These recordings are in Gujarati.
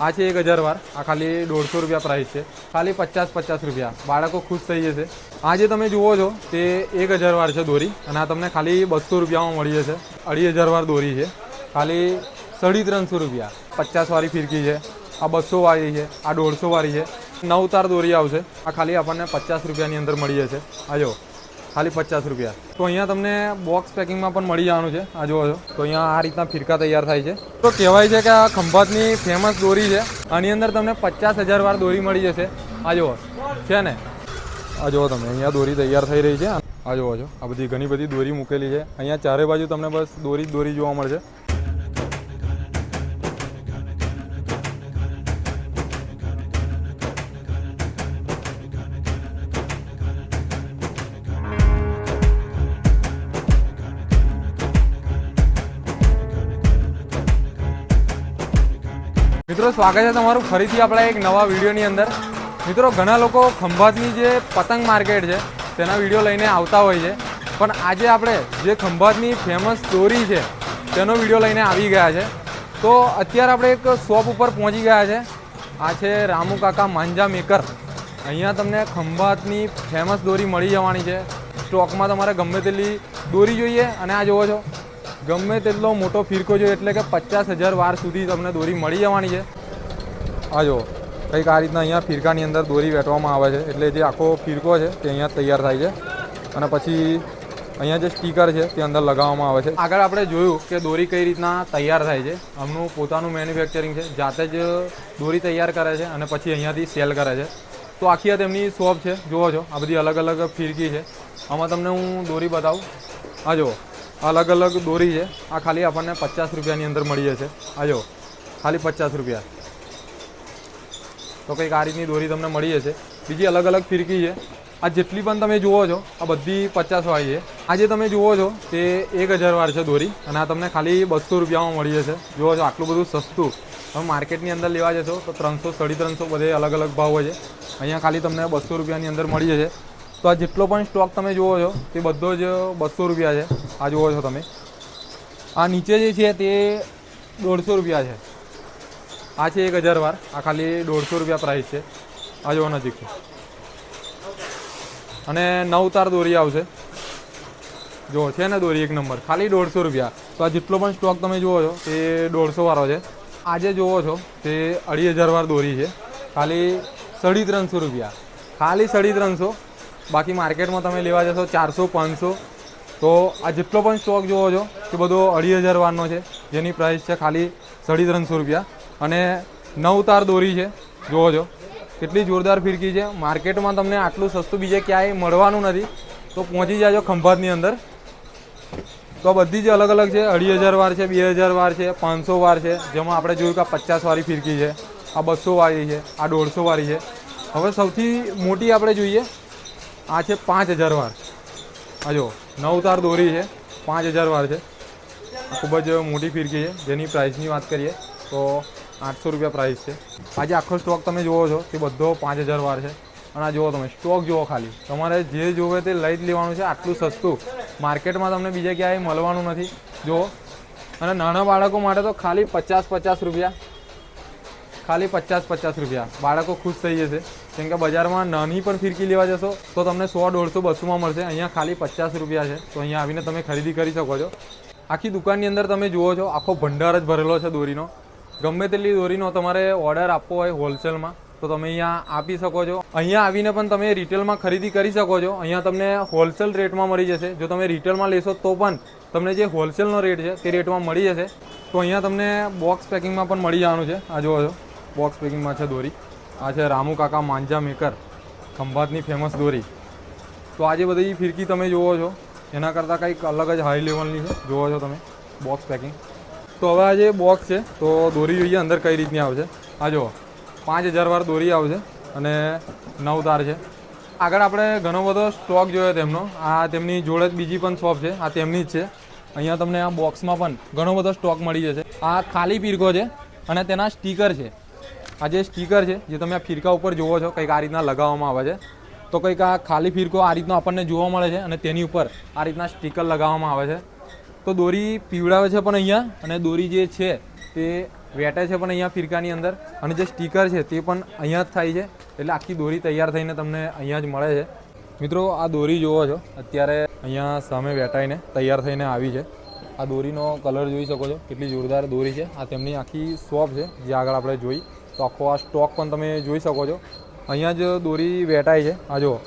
આ છે એક હજાર વાર. આ ખાલી દોઢસો રૂપિયા પ્રાઇસ છે. ખાલી પચાસ પચાસ રૂપિયા. બાળકો ખુશ થઈ જશે. આ જે તમે જુઓ છો, તે એક હજાર વાર છે દોરી. અને આ તમને ખાલી બસો રૂપિયામાં મળી જશે. અઢી હજાર વાર દોરી છે. ખાલી સાડી ત્રણસો રૂપિયા. પચાસ વાળી ફિરકી છે. આ બસો વાળી છે. આ દોઢસો વાળી છે. નવ તાર દોરી આવશે. આ ખાલી આપણને પચાસ રૂપિયાની અંદર મળી જશે. આ જો. ખાલી પચાસ રૂપિયા. તો અહીંયા તમને બોક્સ પેકિંગમાં પણ મળી જવાનું છે. આ જુઓ છો. તો અહીંયા આ રીતના ફિરકા તૈયાર થાય છે. તો કહેવાય છે કે આ ખંભાતની ફેમસ દોરી છે. આની અંદર તમને પચાસ હજાર વાર દોરી મળી જશે. આ જુઓ. છે ને? આ જુઓ તમે. અહીંયા દોરી તૈયાર થઈ રહી છે. આ જુઓ છો. આ બધી ઘણી બધી દોરી મૂકેલી છે. અહીંયા ચારે બાજુ તમને બસ દોરી જ દોરી જોવા મળશે. મિત્રો, સ્વાગત છે તમારું ફરીથી આપણા એક નવા વિડીયોની અંદર. મિત્રો, ઘણા લોકો ખંભાતની જે પતંગ માર્કેટ છે, તેના વીડિયો લઈને આવતા હોય છે. પણ આજે આપણે જે ખંભાતની ફેમસ સ્ટોરી છે, તેનો વીડિયો લઈને આવી ગયા છે. તો અત્યારે આપણે એક શોપ ઉપર પહોંચી ગયા છે. આ છે રામુ કાકા માંજા મેકર અહીંયા તમને ખંભાતની ફેમસ દોરી મળી જવાની છે. સ્ટોકમાં તમારે ગમે તેટલી દોરી જોઈએ અને આ જુઓ છો. ગમે તેટલો મોટો ફિરકો જોઈએ એટલે કે પચાસ હજાર વાર સુધી તમને દોરી મળી જવાની છે. આ જો કંઈક આ રીતના અહીંયા ફિરકાની અંદર દોરી વેટવામાં આવે છે. એટલે જે આખો ફિરકો છે તે અહીંયા તૈયાર થાય છે. અને પછી અહીંયા જે સ્ટીકર છે તે અંદર લગાવવામાં આવે છે. આગળ આપણે જોયું કે દોરી કઈ રીતના તૈયાર થાય છે. આમનું પોતાનું મેન્યુફેક્ચરિંગ છે. જાતે જ દોરી તૈયાર કરે છે અને પછી અહીંયાથી સેલ કરે છે. તો આખી આ તેમની શોપ છે. જુઓ છો, આ બધી અલગ અલગ ફિરકી છે. આમાં તમને હું દોરી બતાવું. આ જુઓ અલગ અલગ દોરી છે. આ ખાલી આપણને પચાસ રૂપિયાની અંદર મળી જશે. આ જુઓ, ખાલી પચાસ રૂપિયા. તો કંઈક આ રીતની દોરી તમને મળી જશે. બીજી અલગ અલગ ફિરકી છે. આ જેટલી પણ તમે જુઓ છો, આ બધી પચાસ વાળી છે. આ જે તમે જુઓ છો, તે એક હજાર વાર છે દોરી. અને આ તમને ખાલી બસો રૂપિયામાં મળી જશે. જુઓ છો, આટલું બધું સસ્તું. તમે માર્કેટની અંદર લેવા જશો, તો ત્રણસો, સાડી ત્રણસો બધે અલગ અલગ ભાવ હોય છે. અહીંયા ખાલી તમને બસો રૂપિયાની અંદર મળી જશે. તો આ જેટલો પણ સ્ટોક તમે જુઓ છો, તે બધો જ બસો રૂપિયા છે. આ જુઓ છો તમે. આ નીચે જે છે, તે દોઢસો રૂપિયા છે. આ છે એક હજાર વાર. આ ખાલી દોઢસો રૂપિયા પ્રાઇસ છે. આ જોવા નજીક અને નવ તાર દોરી આવશે. જો છે ને દોરી એક નંબર. ખાલી દોઢસો રૂપિયા. તો આ જેટલો પણ સ્ટોક તમે જુઓ છો, તે દોઢસો વાળો છે. આજે જુઓ છો, તે અઢી હજાર વાર દોરી છે. ખાલી સાડી ત્રણસો રૂપિયા. ખાલી સાડી ત્રણસો. બાકી માર્કેટમાં તમે લેવા જશો ચારસો, પાંચસો. તો આ જેટલો પણ સ્ટોક જુઓ છો, તે બધો અઢી હજાર વારનો છે. જેની પ્રાઇસ છે ખાલી સાડી ત્રણસો રૂપિયા. અને નવ તાર દોરી છે. જુઓ છો કેટલી જોરદાર ફિરકી છે. માર્કેટમાં તમને આટલું સસ્તું બીજે ક્યાંય મળવાનું નથી. તો પહોંચી જાજો ખંભાતની અંદર. તો બધી જ અલગ અલગ છે. અઢી હજાર વાર છે, બે હજાર વાર છે, પાંચસો વાર છે. જેમાં આપણે જોયું કે આ પચાસ વાળી ફિરકી છે, આ બસો વાળી છે, આ દોઢસો વાળી છે. હવે સૌથી મોટી આપણે જોઈએ. આ છે પાંચ હજાર વાર. આ જો નવ તાર દોરી છે, પાંચ હજાર વાર છે. ખૂબ જ મોટી ફિરકી છે. જેની પ્રાઇસની વાત કરીએ તો આઠસો રૂપિયા પ્રાઇસ છે. આજે આખો સ્ટોક તમે જુઓ છો તે બધો પાંચ હજાર વાર છે. અને આ જુઓ તમે સ્ટોક જુઓ ખાલી. તમારે જે જોવે તે લઈ જ લેવાનું છે, આટલું સસ્તું. માર્કેટમાં તમને બીજે ક્યાંય મળવાનું નથી. જુઓ. અને નાના બાળકો માટે તો ખાલી પચાસ પચાસ રૂપિયા. ખાલી પચાસ પચાસ રૂપિયા. બાળકો ખુશ થઈ જશે. કેમ કે બજારમાં નાની પણ ફિરકી લેવા જશો, તો તમને સો, દોઢસો, બસોમાં મળશે. અહીંયા ખાલી પચાસ રૂપિયા છે. તો અહીંયા આવીને તમે ખરીદી કરી શકો છો. આખી દુકાનની અંદર તમે જુઓ છો, આખો ભંડાર જ ભરેલો છે દોરીનો. ગમે તેટલી દોરીનો તમારે ઓર્ડર આપવો હોય હોલસેલમાં તો તમે અહીંયા આપી શકો છો. અહીંયા આવીને પણ તમે રિટેલમાં ખરીદી કરી શકો છો. અહીંયા તમને હોલસેલ રેટમાં મળી જશે. જો તમે રિટેલમાં લેશો તો પણ તમને જે હોલસેલનો રેટ છે, તે રેટમાં મળી જશે. તો અહીંયા તમને બોક્સ પેકિંગમાં પણ મળી જવાનું છે. આ જુઓ છો. બોક્સ પેકિંગમાં છે દોરી. આ છે રામુ કાકા માંજા મેકર ખંભાતની ફેમસ દોરી. તો આજે બધી ફિરકી તમે જુઓ છો, એના કરતાં કંઈક અલગ જ હાઈ લેવલની છે. જુઓ છો તમે. બોક્સ પેકિંગ તો હવે આ જે બોક્સ છે, તો દોરી જોઈએ અંદર કઈ રીતની આવશે. આ જુઓ, પાંચ હજાર વાર દોરી આવશે અને નવ તાર છે. આગળ આપણે ઘણો બધો સ્ટોક જોયો તેમનો. આ તેમની જોડે જ બીજી પણ શોપ છે, આ તેમની જ છે. અહીંયા તમને આ બોક્સમાં પણ ઘણો બધો સ્ટોક મળી જશે. આ ખાલી પીરકો છે અને તેના સ્ટીકર છે. આ જે સ્ટીકર છે, જે તમે આ ફિરકા ઉપર જુઓ છો, કંઈક આ રીતના લગાવવામાં આવે છે. તો કંઈક આ ખાલી ફિરકો આ રીતનો આપણને જોવા મળે છે અને તેની ઉપર આ રીતના સ્ટીકર લગાવવામાં આવે છે. તો દોરી પીવડાવે છે પણ અહીંયા, અને દોરી જે છે તે વેટે છે પણ અહીંયા ફિરકાની અંદર, અને જે સ્ટીકર છે તે પણ અહીંયા જ થાય છે, એટલે આખી દોરી તૈયાર થઈને તમને અહીંયા જ મળે છે. મિત્રો, આ દોરી જુઓ છો, અત્યારે અહીંયા સામે વેટાઈને તૈયાર થઈને આવી છે. આ દોરીનો કલર જોઈ શકો છો, કેટલી જોરદાર દોરી છે. આ તેમની આખી શોપ છે, જે આગળ આપણે જોઈ. તો આખો આ સ્ટોક પણ તમે જોઈ શકો છો. અહીંયા જ દોરી વેટાય છે. આ જુઓ,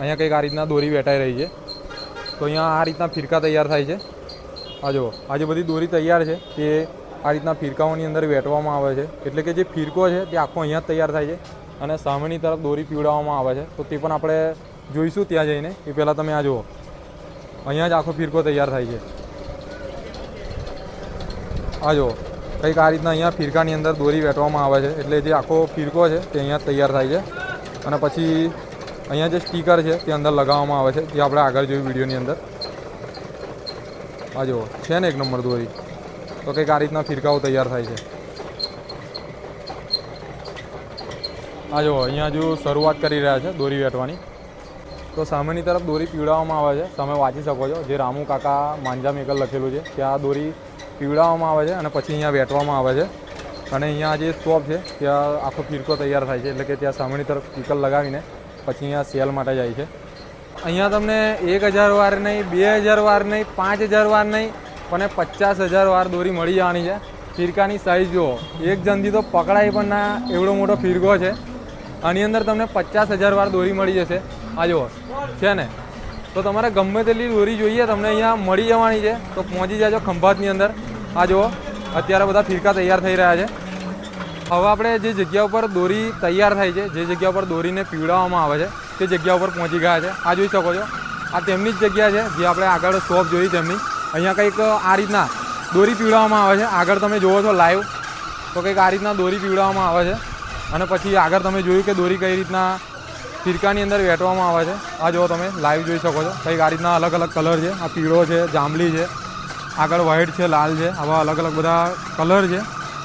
અહીંયા કંઈક આ રીતના દોરી વેટાઈ રહી છે. તો અહીંયા આ રીતના ફિરકા તૈયાર થાય છે. આ જુઓ, આ જે બધી દોરી તૈયાર છે, તે આ રીતના ફિરકાઓની અંદર વેટવામાં આવે છે. એટલે કે જે ફિરકો છે, તે આખો અહીંયા તૈયાર થાય છે અને સામેની તરફ દોરી પીવડાવવામાં આવે છે. તો તે પણ આપણે જોઈશું ત્યાં જઈને. એ પહેલાં તમે આ જુઓ. અહીંયા જ આખો ફિરકો તૈયાર થાય છે. આ જુઓ, કંઈક આ રીતના અહીંયા ફિરકાની અંદર દોરી વેટવામાં આવે છે. એટલે જે આખો ફિરકો છે, તે અહીંયા તૈયાર થાય છે. અને પછી અહીંયા જે સ્ટીકર છે, તે અંદર લગાવવામાં આવે છે. જે આપણે આગળ જોયું વિડીયોની અંદર. આ જુઓ, છે ને એક નંબર દોરી. તો કંઈક આ રીતના ફિરકાઓ તૈયાર થાય છે. આ જુઓ, અહીંયા હજુ શરૂઆત કરી રહ્યા છે દોરી વેટવાની. તો સામેની તરફ દોરી પીવડાવવામાં આવે છે. તમે વાંચી શકો છો જે રામુ કાકા માંજા મેકલ લખેલું છે. ત્યાં દોરી પીવડાવવામાં આવે છે અને પછી અહીંયા વેટવામાં આવે છે. અને અહીંયા જે શોપ છે, ત્યાં આખો ફિરકો તૈયાર થાય છે. એટલે કે ત્યાં સામેની તરફ સ્ટીકર લગાવીને પછી અહીંયા સેલ માટે જાય છે. અહીંયા તમને એક હજાર વાર નહીં, બે હજાર વાર નહીં, પાંચ હજાર વાર નહીં પણ પચાસ હજાર વાર દોરી મળી જવાની છે. ફિરકાની સાઈઝ જુઓ. એક જનથી તો પકડાય પણ ના, એવડો મોટો ફિરકો છે. આની અંદર તમને પચાસ હજાર વાર દોરી મળી જશે. આ જુઓ. છે ને? તો તમારે ગમે તેટલી દોરી જોઈએ, તમને અહીંયા મળી જવાની છે. તો પહોંચી જાજો ખંભાતની અંદર. આ જુઓ. અત્યારે બધા ફિરકા તૈયાર થઈ રહ્યા છે. હવે આપણે જે જગ્યા ઉપર દોરી તૈયાર થાય છે, જે જગ્યા ઉપર દોરીને પીવડાવવામાં આવે છે તે જગ્યા ઉપર પહોંચી ગયા છે. આ જોઈ શકો છો. આ તેમની જ જગ્યા છે. જે આપણે આગળ શોપ જોઈ તેમની. અહીંયા કંઈક આ રીતના દોરી પીવડાવવામાં આવે છે. આગળ તમે જુઓ છો લાઈવ તો કંઈક આ રીતના દોરી પીવડાવવામાં આવે છે. અને પછી આગળ તમે જોયું કે દોરી કઈ રીતના ફિરકાની અંદર વેટવામાં આવે છે. આ જુઓ તમે લાઈવ જોઈ શકો છો. કંઈક આ રીતના અલગ અલગ કલર છે. આ પીળો છે, જાંબલી છે. આગળ વ્હાઈટ છે, લાલ છે. આવા અલગ અલગ બધા કલર છે.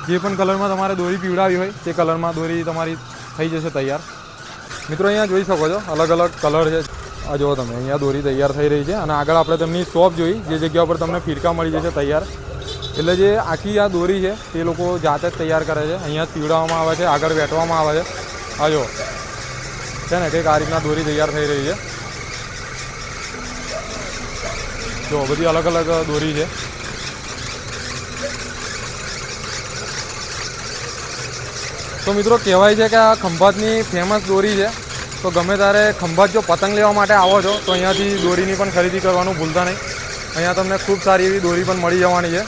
જે પણ કલરમાં તમારે દોરી પીવડાવી હોય, તે કલરમાં દોરી તમારી થઈ જશે તૈયાર. મિત્રો, અહીંયા જોઈ શકો છો અલગ અલગ કલર છે. આ જુઓ તમે, અહીંયા દોરી તૈયાર થઈ રહી છે અને આગળ આપણે તેમની શોપ જોઈ, જે જગ્યા ઉપર તમને ફિરકા મળી જશે તૈયાર. એટલે જે આખી આ દોરી છે, તે લોકો જાતે જ તૈયાર કરે છે. અહીંયા જ પીવડાવવામાં આવે છે, આગળ વેટવામાં આવે છે. આ જુઓ, છે ને, કંઈક આ રીતના દોરી તૈયાર થઈ રહી છે. જો બધી અલગ અલગ દોરી છે. તો મિત્રો, કહેવાય છે કે આ ખંભાતની ફેમસ દોરી છે. તો ગમે ત્યારે ખંભાત જો પતંગ લેવા માટે આવો છો, તો અહીંયાથી દોરીની પણ ખરીદી કરવાનું ભૂલતા નહીં. અહીંયા તમને ખૂબ સારી એવી દોરી પણ મળી જવાની છે.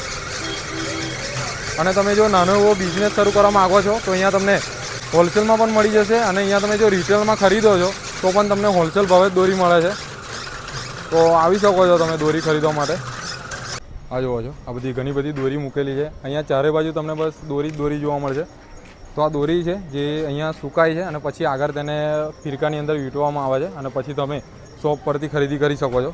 અને તમે જો નાનો એવો બિઝનેસ શરૂ કરવા માગો છો, તો અહીંયા તમને હોલસેલમાં પણ મળી જશે અને અહીંયા તમે જો રિટેલમાં ખરીદો છો, તો પણ તમને હોલસેલ ભાવે દોરી મળે છે. તો આવી શકો છો તમે દોરી ખરીદવા માટે. આ જુઓ છો, આ બધી ઘણી બધી દોરી મૂકેલી છે. અહીંયા ચારે બાજુ તમને બસ દોરી જ દોરી જોવા મળશે. તો આ દોરી છે, જે અહીંયા સુકાય છે અને પછી આગળ તેને ફિરકાની અંદર વીંટવામાં આવે છે અને પછી તમે શોપ પરથી ખરીદી કરી શકો છો.